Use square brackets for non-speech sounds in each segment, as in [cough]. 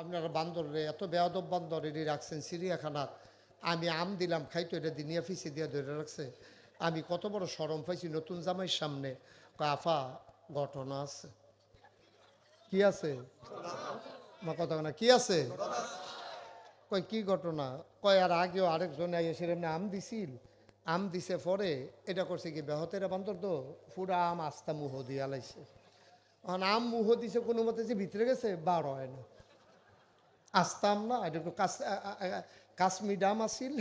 আপনারা বান্দরে এত বেয়াদব বান্দর এটি রাখছেন চিড়িয়াখানাত আমি আম দিলাম, খাইতো এটা দিনিয়া ফিসে দিয়ে ধরে রাখছে। আমি কত বড় সরম পাইছি নতুন জামাইয়ের সামনে। আফা, ঘটনা আছে। কি আছে? কথা না, কি আছে? কয়, কি ঘটনা? কয়, আর আগেও আরেকজন এসে এমনি আম দিছিল। আম দিছে পরে এটা করছে কি, বেহতেরা বান্দর তো পুরা আম আস্তা মুহ দিয়া লাইছে। আম মুহ দিছে কোনো মতে যে ভিতরে গেছে, বার হয় না। আসতাম না, এটা একটু কাস কাশ্মীর ডাম আসিল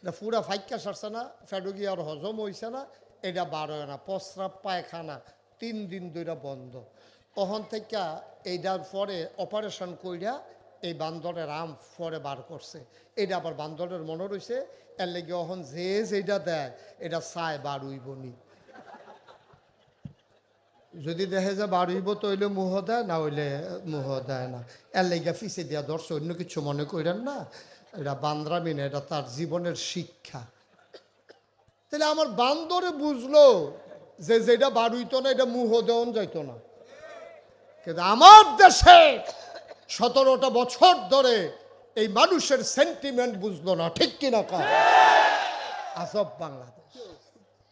এটা পুরা ফাইকা সারছে না ফেডো গিয়ে আর হজম হইছে না, এটা বার হয় না, প্রস্রাব পায়খানা, তিন দিন দুইটা বন্ধ। তখন থেকে এইটার পরে অপারেশন কইরা এই বান্দরের আম পরে বার করছে। এটা আবার বান্দরের মনে রয়েছে এর লেগে অহন যে যেটা দেয়, এটা চায় বার উইবনি যদি দেখে যে বার হইব তো হইলে মুহ দেয়, না হইলে মুহ দেয় না। এর লেগে ফিসে দিয়া দর্শ অন্য কিছু মনে করেন না। এটা বান্দ্রামি না, এটা তার জীবনের শিক্ষা। তাহলে আমার বান্দরে বুঝলো যে যেটা বার হইতো না, এটা মুহ দেওয়ান যাইতো না। কিন্তু আমার দেশে সতেরোটা বছর ধরে এই মানুষের সেন্টিমেন্ট বুঝলো না, ঠিক কিনা কা? আজব বাংলাদেশ।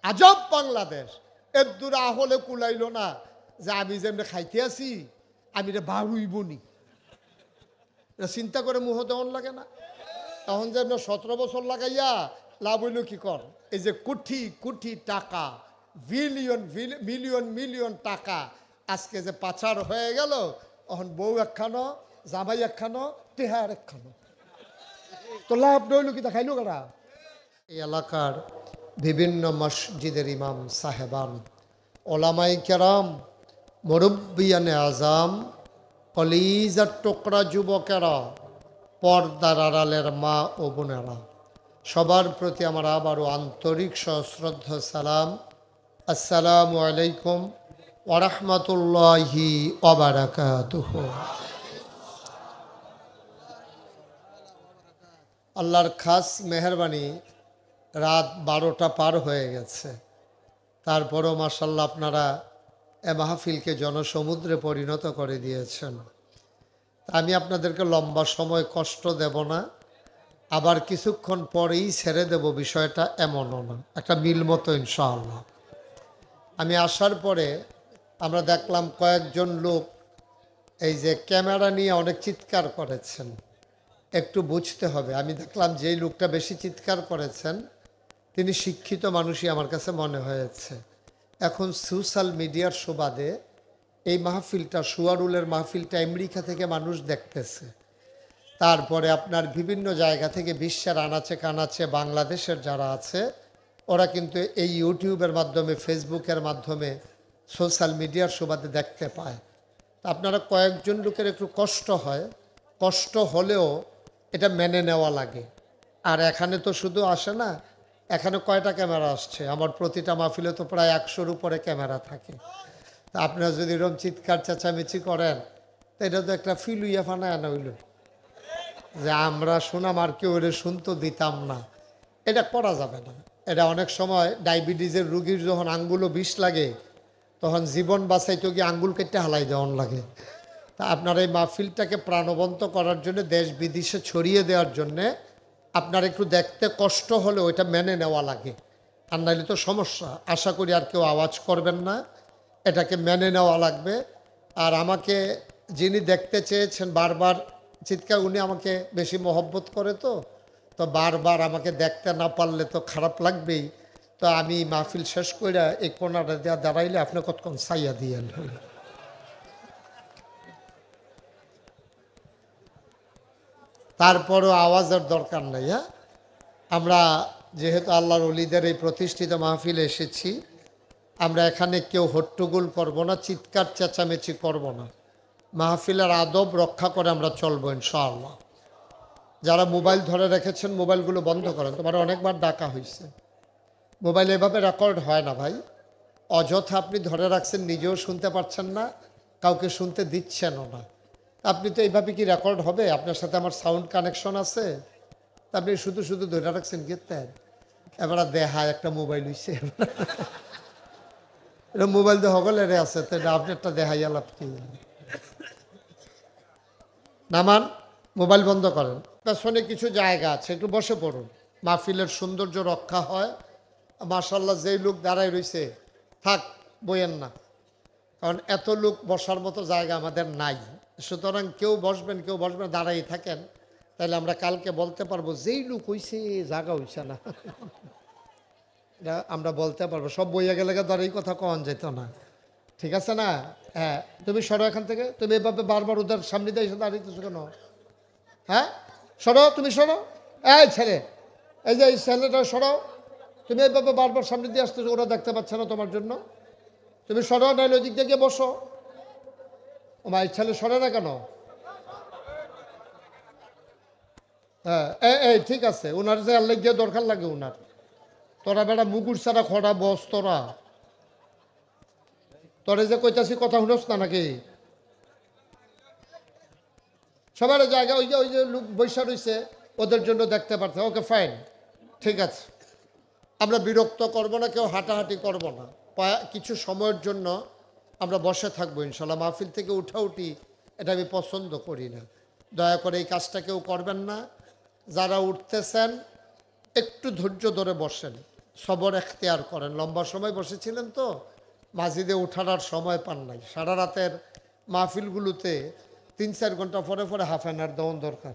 আজব বাংলাদেশ। এর দূরে আহলে কুলাইলো না যে আমি যেমনি খাইতে আছি, আমি রে বারুইব নি চিন্তা করে মুহ দেওয়ান লাগে না। তখন যে আপনার সতেরো বছর লাগাইয়া লাভ হইল কি কর? এই যে কোটি কোটি টাকা, বিলিয়ন মিলিয়ন মিলিয়ন টাকা আজকে যে পাচার হয়ে গেল, তখন বউ একখানো, জামাই একখানো, তেহার একখানো। তো লাভ নইল কি দেখাইলো কারা? এই এলাকার বিভিন্ন মসজিদের ইমাম সাহেবান ওলামাই কেরাম, মুরব্বিয়ানে আজাম কলিজার টোকরা যুবকেরা, পর্দার আড়ালের মা ও বোনেরা। সবার প্রতি আমার আবারও আন্তরিক সশ্রদ্ধ সালাম। আসসালামু আলাইকুম ওরহমতুল্লাহি অবারাকাতুহ আল্লাহর খাস মেহরবানি রাত বারোটা পার হয়ে গেছে। তারপরও মাসাল্লাহ আপনারা এ মাহফিলকে জনসমুদ্রে পরিণত করে দিয়েছেন। আমি আপনাদেরকে লম্বা সময় কষ্ট দেব না, আবার কিছুক্ষণ পরেই ছেড়ে দেব বিষয়টা এমনও না, একটা মিল মতো ইনশাআল্লাহ। আমি আসার পরে আমরা দেখলাম কয়েকজন লোক এই যে ক্যামেরা নিয়ে অনেক চিৎকার করেছেন, একটু বুঝতে হবে। আমি দেখলাম যেই লোকটা বেশি চিৎকার করেছেন তিনি শিক্ষিত মানুষই আমার কাছে মনে হয়েছে। এখন সোশ্যাল মিডিয়ার সুবাদে এই মাহফিলটা, সুয়ারুলের মাহফিলটা আমেরিকা থেকে মানুষ দেখতেছে। তারপরে আপনার বিভিন্ন জায়গা থেকে বিশ্বের আনাচে কানাচে বাংলাদেশের যারা আছে, ওরা কিন্তু এই ইউটিউবের মাধ্যমে, ফেসবুকের মাধ্যমে সোশ্যাল মিডিয়ার সুবাদে দেখতে পায়। আপনারা কয়েকজন লোকের একটু কষ্ট হয়। কষ্ট হলেও এটা মেনে নেওয়া লাগে। আর এখানে তো শুধু আসে না এখানে কয়টা ক্যামেরা আসছে? আমার প্রতিটা মাহফিলে তো প্রায় একশোর উপরে ক্যামেরা থাকে। তা আপনারা যদি এরকম চিৎকার চেঁচামেচি করেন, তো এটা তো একটা ফিল উইয়া ফানা আনা হইল যে আমরা শোনাম আর কেউ এটা শুনতে দিতাম না। এটা করা যাবে না। এটা অনেক সময় ডায়াবেটিসের রুগীর যখন আঙ্গুলও বিষ লাগে, তখন জীবন বাঁচাইতে গিয়ে আঙ্গুল কেটে হালাই দেওয়ান লাগে। তা আপনার এই মাহফিলটাকে প্রাণবন্ত করার জন্য দেশ বিদেশে ছড়িয়ে দেওয়ার জন্যে আপনার একটু দেখতে কষ্ট হলে ওইটা মেনে নেওয়া লাগে। আর নাহলে তো সমস্যা। আশা করি আর কেউ আওয়াজ করবেন না। এটাকে মেনে নেওয়া লাগবে। আর আমাকে যিনি দেখতে চেয়েছেন বারবার, চিৎকার উনি আমাকে বেশি মহব্বত করে তো। তো বারবার আমাকে দেখতে না পারলে তো খারাপ লাগবেই। তো আমি মাহফিল শেষ করে এই কোনাটা দেওয়া দাঁড়াইলে আপনি কতক্ষণ সাইয়া দিয়েন? তারপরও আওয়াজের দরকার নেই হ্যাঁ? আমরা যেহেতু আল্লাহর অলিদের এই প্রতিষ্ঠিত মাহফিলে এসেছি, আমরা এখানে কেউ হট্টগোল করব না, চিৎকার চেঁচামেচি করব না। মাহফিলের আদব রক্ষা করে আমরা চলবো, ইনশাআল্লাহ। যারা মোবাইল ধরে রেখেছেন, মোবাইলগুলো বন্ধ করেন। তোমার অনেকবার ডাকা হয়েছে। মোবাইল এভাবে রেকর্ড হয় না ভাই। অযথা আপনি ধরে রাখছেন, নিজেও শুনতে পারছেন না, কাউকে শুনতে দিচ্ছেনও না। আপনি তো এইভাবে কি রেকর্ড হবে? আপনার সাথে আমার সাউন্ড কানেকশন আছে। তা আপনি শুধু শুধু ধরে রাখছেন গেতেন এবার দেহায় একটা মোবাইল হইছে। এটা মোবাইল দিয়ে হগলের আছে, তো এটা দেখাই আলাপ কি? নামান মোবাইল বন্ধ করেন। পেছনে কিছু জায়গা আছে, একটু বসে পড়ুন। মাহফিলের সৌন্দর্য রক্ষা হয়। মার্শাল্লাহ যেই লোক দাঁড়ায় রইছে, থাক, বইয়েন না। কারণ এত লোক বসার মতো জায়গা আমাদের নাই। সুতরাং কেউ বসবেন কেউ বসবেন, দাঁড়াই থাকেন, তাহলে আমরা কালকে বলতে পারব, যেই লোক হইছে জাগা হইছে না। আমরা বলতে পারব। সব বইয়া গেলে এই কথা কন যেত না। ঠিক আছে না? হ্যাঁ। তুমি সরো এখান থেকে। তুমি এভাবে বারবার ওদের সামনে দিয়ে এসে দাঁড়িয়েছো কেন? হ্যাঁ? সরো, তুমি সরো। এই ছেলে, এই যে এই ছেলেটা সরো। তুমি এইভাবে বারবার সামনে দিয়ে আসতেছো, ওরা দেখতে পাচ্ছে না তোমার জন্য। তুমি সরো নাইলে ওদিক দিয়ে গিয়ে বসো। মা ছেলে সরে না কেন? হ্যাঁ এই ঠিক আছে ওনার যে আল্লাহ গিয়ে দরকার লাগে ওনার তোরা বেড়া মুগুর ছাড়া খড়া বস তোরা। তোরে যে কইতাছি কথা শুনোস না নাকি? সবার জায়গা ওই যে ওই যে লোক বৈশা রয়েছে ওদের জন্য দেখতে পারছে। ওকে ফাইন ঠিক আছে। আমরা বিরক্ত করব না, কেউ হাঁটাহাঁটি করব না। কিছু সময়ের জন্য আমরা বসে থাকব, ইনশাল্লাহ। মাহফিল থেকে উঠাউটি এটা আমি পছন্দ করি না। দয়া করে এই কাজটা কেউ করবেন না। যারা উঠতেছেন, একটু ধৈর্য ধরে বসেন। সবর এখতিয়ার করেন। লম্বা সময় বসেছিলেন তো, মাঝিদে উঠার আর সময় পান নাই। সারা রাতের মাহফিলগুলোতে তিন চার ঘণ্টা পরে পরে হাফ অ্যান আওয়ার দেওয়ান দরকার।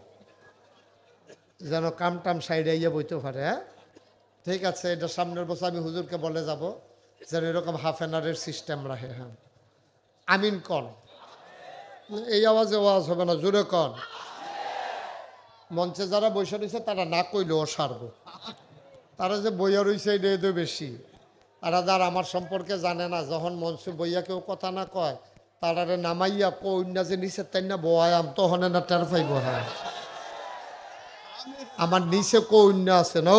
যেন কাম টাম সাইডে ইয়ে বইতে পারে হ্যাঁ? ঠিক আছে, এটা সামনের বছর আমি হুজুরকে বলে যাব, যেন এরকম হাফ অ্যান আওয়ারের সিস্টেম রাখে হ্যাঁ। আমিন কন। এই আওয়াজে আওয়াজ হবে না, জোরে কন। মঞ্চে যারা বসে রয়েছে, তারা না কইলেও সারবো তারা যে বইয়া রয়েছে এটা এদের বেশি। তারা যার আমার সম্পর্কে জানে না, যখন মঞ্চে বইয়া কেউ কথা না কয়, তারারে নামাইয়া কন্যা যে নিচে তাই না বয়াম তখন না টের পাইব হ্যাঁ। আমার নিচে কন্যা আছে, ন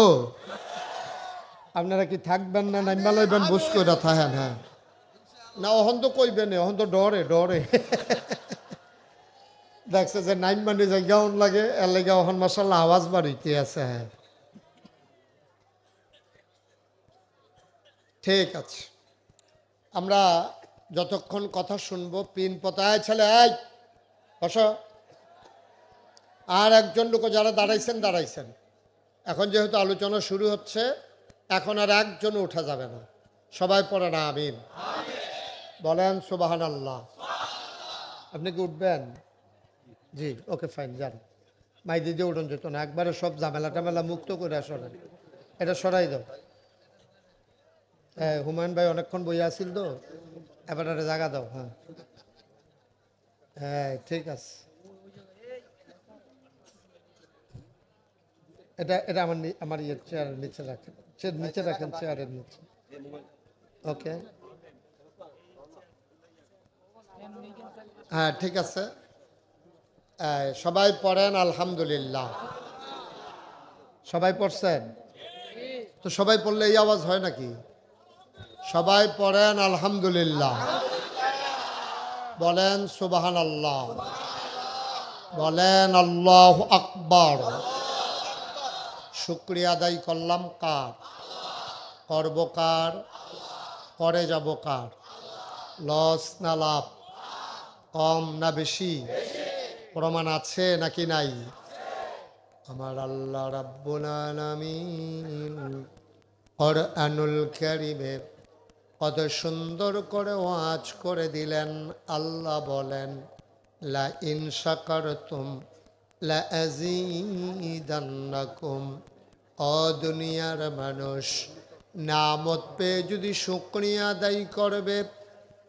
আপনারা কি থাকবেন না নাইমা লইবেন, বুঝ করে থাকেন হ্যাঁ। না অহন তো কইবে না অহন তো ডরে ডরে। দেখছে যে নাইন মানে জায়গাও লাগে, এর লাগে অহন মশাল্লা আওয়াজ বাড়িতে আছে। হ্যাঁ ঠিক আছে। আমরা যতক্ষণ কথা শুনব, পিন পতায় ছেলে, এই, বস। আর একজন লোক যারা দাঁড়াইছেন দাঁড়াইছেন। এখন যেহেতু আলোচনা শুরু হচ্ছে, এখন আর একজন উঠা যাবে না। সবাই পড়ে না আমিন। বলেন সুবাহান আল্লাহ আপনি কি উঠবেন? জি, ওকে ফাইন যান। মাই দিদি উঠুন যেত না, একবারে সব ঝামেলা টামেলা মুক্ত করে আসলে। এটা সরাই দাও। হ্যাঁ হুমায়ুন ভাই অনেকক্ষণ বই আসিল তো, এবার একটা জায়গা দাও হ্যাঁ। হ্যাঁ ঠিক আছে। এটা এটা আমার আমার ইয়ে চেয়ারের নিচে রাখেন। নিচে রাখেন চেয়ারের নিচে। ওকে। হ্যাঁ ঠিক আছে। সবাই পড়েন, আলহামদুলিল্লাহ। সবাই পড়ছেন? তো সবাই পড়লে এই আওয়াজ হয় নাকি? সবাই পড়েন, আলহামদুলিল্লাহ। বলেন সুবাহান আল্লাহ বলেন, আল্লাহ আকবর। শুক্রিয়া আদায় করলাম কার? করব কার? করে যাব কার? লস না লাভ? কম না বেশি? প্রমাণ আছে নাকি নাই? আমার আল্লাহ রাব্বুল কত সুন্দর করে ওয়াজ করে দিলেন। আল্লাহ বলেন, লা মানুষ, নামত পেয়ে যদি শুকরিয়া আদায় করবে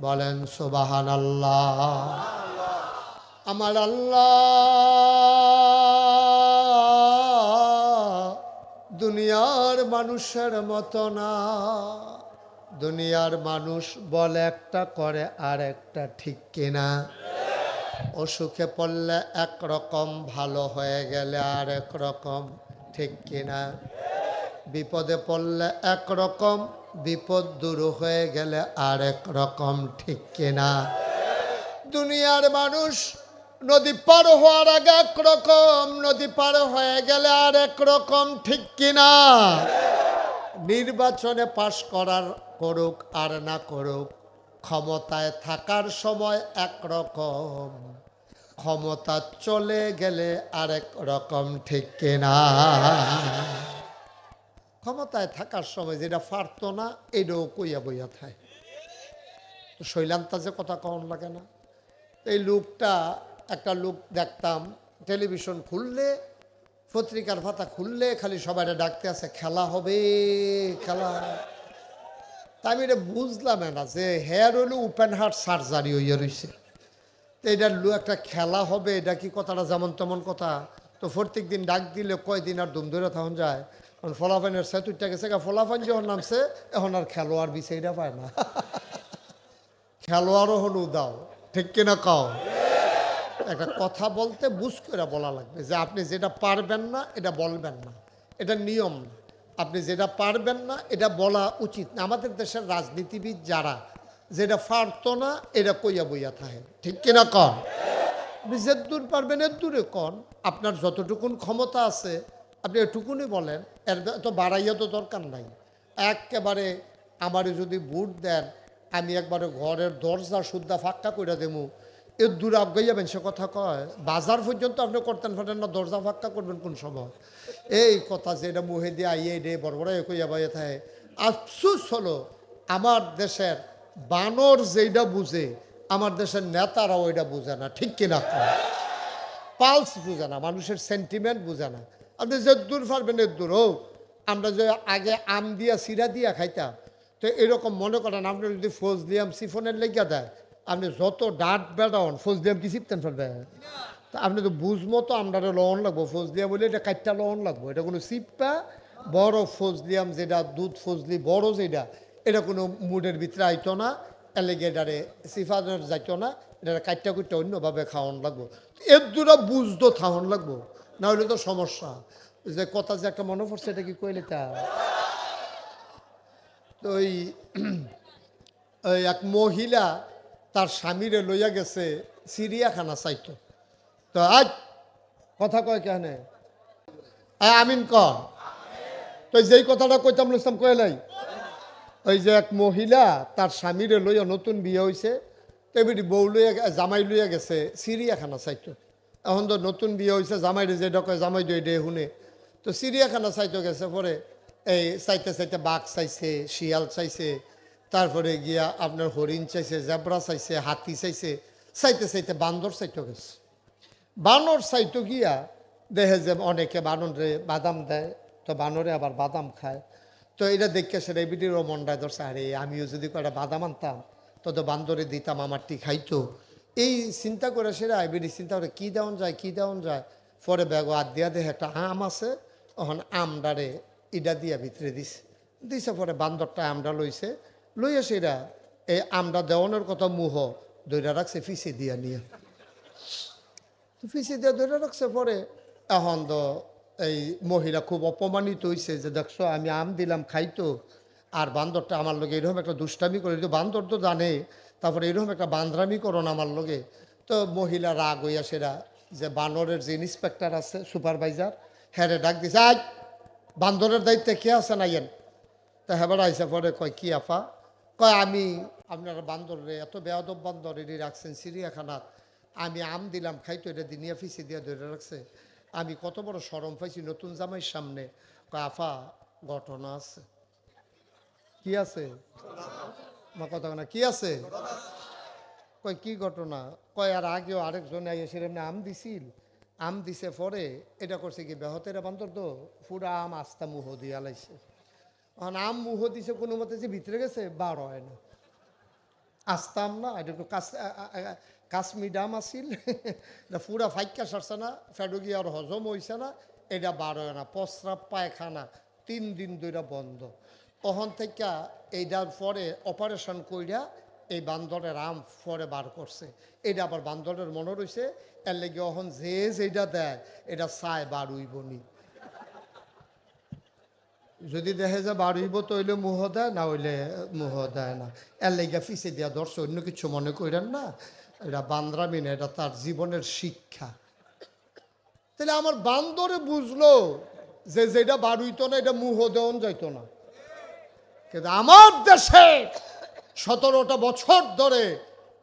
বলেন সুবাহান আল্লাহ আমার আল্লাহ দুনিয়ার মানুষের মতো না। দুনিয়ার মানুষ বলে একটা, করে আর একটা, ঠিক কিনা? অসুখে পড়লে একরকম, ভালো হয়ে গেলে আর এক রকম, ঠিক কিনা? বিপদে পড়লে একরকম বিপদ দূর হয়ে গেলে আর এক রকম, ঠিক কিনা? দুনিয়ার মানুষ নদী পার হওয়ার আগে একরকম নদী পার হয়ে গেলে আর এক রকম, ঠিক কিনা? নির্বাচনে পাশ করার করুক আর না করুক, ক্ষমতায় থাকার সময় একরকম ক্ষমতা চলে গেলে আরেক রকম, ঠিক কিনা? ক্ষমতায় থাকার সময় যেটা পারতো না এটাও কইয়া বইয়া তো শৈলান্তা যে কথা কম লাগে না এই লোকটা, একটা লোক দেখতাম, টেলিভিশন খুললে, পত্রিকার পাতা খুললে খালি সবাই ডাকতে আছে খেলা হবে, খেলা। তা আমি এটা বুঝলাম না যে হেয়ার হইল ওপেন হার্ট সার্জারি হইয়া রয়েছে তো এটার লো একটা খেলা হবে, এটা কি কথাটা যেমন তেমন কথা? তো প্রত্যেক দিন ডাক দিলে কয়দিন আর দুম ধরে তখন যায়? কারণ ফলাফাইনের সেতুরটা গেছে গা ফলাফাইন যখন নামছে এখন আর খেলোয়াড় বিষয়টা পায় না খেলোয়াড়ও হলো দাও ঠিক কিনা কাও একটা কথা বলতে বুঝ করে বলা লাগবে যে আপনি যেটা পারবেন না এটা বলবেন না এটা নিয়ম আপনি যেটা পারবেন না এটা বলা উচিত না আমাদের দেশের রাজনীতিবিদ যারা যেটা পারতো না এটা কইয়া বইয়া থাকে ঠিক কিনা কন আপনি যে দূর পারবেন এর দূরে কন আপনার যতটুকুন ক্ষমতা আছে আপনি এটুকুনি বলেন এর তো বাড়াইয়া তো দরকার নাই। একেবারে আমারে যদি বুট দেন, আমি একবারে ঘরের দরজা শুদ্ধা ফাঁকা করে দেবো এর দূরে আগে যাবেন, সে কথা কয়, বাজার পর্যন্ত আপনি করতেন ফাটেন না, দরজা ফাঁকা করবেন কোন সময়? এই কথা যে এটা মুহে দিয়ে আইয়ে রে বড় বড় কইয়া বাইয়ে থাকে। আফসুস হলো, আমার দেশের বানর যেইটা বুঝে, আমার দেশের নেতারাও এটা বুঝে না, ঠিক কিনা? পালস বুঝে না, মানুষের সেন্টিমেন্ট বুঝে না। আপনি যে দূর পারবেন, এর দূর হোক। আমরা যে আগে আম দিয়া, সিরা দিয়া খাইতাম, তো এরকম মনে করেন আপনি যদি ফজলিয়াম সিফনের লেগে দেয়, আপনি যত ডাট বেড়ান ফজলিয়াম কি চিপতেন ফেলবে? তা আপনি তো বুঝমো তো আমরা লবণ লাগবো। ফজলিয়া বলে এটা কাটটা লহন লাগবো। এটা কোনো সিপ্পা বড় ফজলিয়াম যেটা, দুধ ফজলি বড় যেটা, এটা কোনো মুডের ভিতরে আইতো না এলিগেটারে সিফাদের যাইতো না এটা কাটটা কুটটা অন্যভাবে খাওয়ান লাগবো। এর দূরা বুঝতো খাওয়ান লাগবো। না হলে তো সমস্যা। যে কথা যে একটা মনে পড়ছে, এটা কি কইলে তা তো [clears throat] ওই এক মহিলা তার স্বামীরে লইয়া গেছে সিরিয়াখানা চাইতো। তো আজ কথা কয় কেনে আমিন ক। তো যেই কথাটা কইতাম লইতাম কইলাই ওই যে এক মহিলা তার স্বামীরে লইয়া নতুন বিয়ে হয়েছে তেমনি বউ লইয়া, জামাই লইয়া গেছে সিরিয়াখানা চাইতো। এখন তো নতুন বিয়ে হয়েছে জামাইরে যেটা ডকে জামাই দই ডে শুনে। তো চিড়িয়াখানা চাইতো গেছে, পরে এই চাইতে চাইতে বাঘ চাইছে, শিয়াল চাইছে, তারপরে গিয়া আপনার হরিণ চাইছে, জেব্রা চাইছে, হাতি চাইছে, চাইতে চাইতে বান্দর চাইতো গেছে। বানর চাইতো গিয়া দেখে যে অনেকে বানরে বাদাম দেয়, তো বানরে আবার বাদাম খায়। তো এটা দেখে সেটা এবিডিরও মনটায় ধরছে, আরে, আমিও যদি কটা বাদাম আনতাম, তো তো বান্দরে দিতাম আমারটি খাইতো। এই চিন্তা করে সেটা এবিডি চিন্তা করে কী দেওয়ান যায়, কী দেওয়ান যায়, পরে ব্যাগ আর দিয়া দেখে একটা আম আছে তখন আমডারে ইডা দিয়া ভিতরে দিছে। দিছে পরে বান্দরটা আমডা লইছে, লইয়া সেটা এই আমডা দেওয়ানোর কথা মুহ দইরা রাখছে, ফিসে দিয়া নিয়ে। ফিসে দিয়ে ধরে রাখছে পরে এখন তো এই মহিলা খুব অপমানিত হয়েছে যে, দেখছ, আমি আম দিলাম, খাইতো, আর বান্দরটা আমার লগে এরকম একটা দুষ্টামি করে বান্দর তো জানে তারপরে এরকম একটা বান্দ্রামি করো না আমার লগে। তো মহিলা রাগ হইয়া সেরা যে বানরের যে ইন্সপেক্টর আছে সুপারভাইজার হ্যাঁ ডাক দিছে আজ বান্দরের দায়িত্বে কে আছে না ইয়েন? তা হেবার আইসা পরে কয়, কি আফা? কয়, আমি, আপনারা বান্দরে এত বেয়াদব বান্দর এটি রাখছেন চিড়িয়াখানাত আমি আম দিলাম, খাইতো, এটা দিনিয়া ফিসি দিয়ে ধরে রাখছে। আমি কত বড় সরম পাইছি নতুন জামাইয়ের সামনে। কয়, আফা, ঘটনা আছে। কি আছে? মা কথা না, কি আছে? কয়, কি ঘটনা? কয়, আর আগেও আরেকজন এসে এমনি আম দিছিল। আম দিছে পরে, এটা করছে কি বেহতের বান্দর তো? পুরা আম আস্তা মুহ দিয়া লাইছে। এখন আম মুহ দিছে কোনো মতে যে ভিতরে গেছে, বার হয় না। আসতাম না, এটা একটু ডাম আসিল পুরা ফাইকা সারছে না, ফেডো গিয়ে আর হজম হইছে না, এটা বার হয় না। প্রস্রাব পায়খানা তিন দিন ধরে বন্ধ। তখন থেকে এইটার পরে অপারেশন কইরা এই বান্দরের আম পরে বার করছে। এটা আবার বান্দরের মনে রয়েছে এর লেগে অহন যে যেটা দেয় এটা চায় বার উইবনি যদি দেখে যে হইব তো হইলে মুহ দেয়, না হইলে মুহ দেয় না। এর লেগে ফিসে দিয়া দর্শ অন্য কিছু মনে করেন না। এটা বান্দ্রামি এটা তার জীবনের শিক্ষা। তাহলে আমার বান্দরে বুঝলো যে যেটা বার হইতো না এটা মুহ দেওয়ান যাইতো না। কিন্তু আমার দেশে সতেরোটা বছর ধরে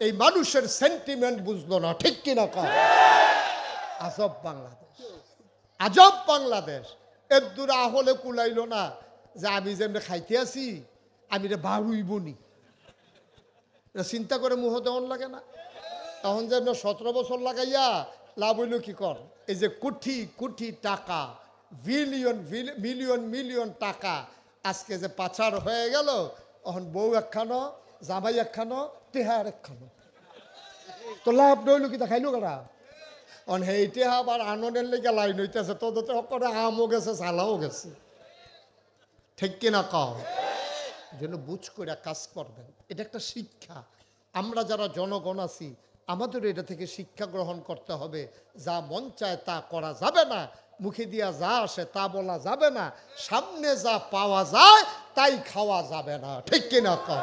এই মানুষের সেন্টিমেন্ট বুঝলো না, ঠিক কিনা কম আজব বাংলাদেশ। আজব বাংলাদেশ। এর আহলে কুলাইলো না যে আমি যেমনি খাইতে আছি, আমি রে বাড়ুইব নি। চিন্তা করে মুহ দেওয়ান লাগে না। তখন যেমন সতেরো বছর লাগাইয়া লাভ হইল কি কর? এই যে কোটি কোটি টাকা, বিলিয়ন মিলিয়ন মিলিয়ন টাকা আজকে যে পাচার হয়ে গেল তখন বউ একখানো, জামাই একখানো তেহার একখানো। তো লাভ রইল কি, দেখাইলো কারা অন সেইটে আবার আনন্দের লেগে লাইন হইতেছে তোদের করে আমও গেছে, চালাও গেছে। ঠিক কিনা কও? যেন বুঝ করে কাজ করবেন। এটা একটা শিক্ষা। আমরা যারা জনগণ আছি আমাদের এটা থেকে শিক্ষা গ্রহণ করতে হবে। যা মন চায় তা করা যাবে না। মুখে দিয়া যা আসে তা বলা যাবে না। সামনে যা পাওয়া যায়, তাই খাওয়া যাবে না। ঠিক কিনা কও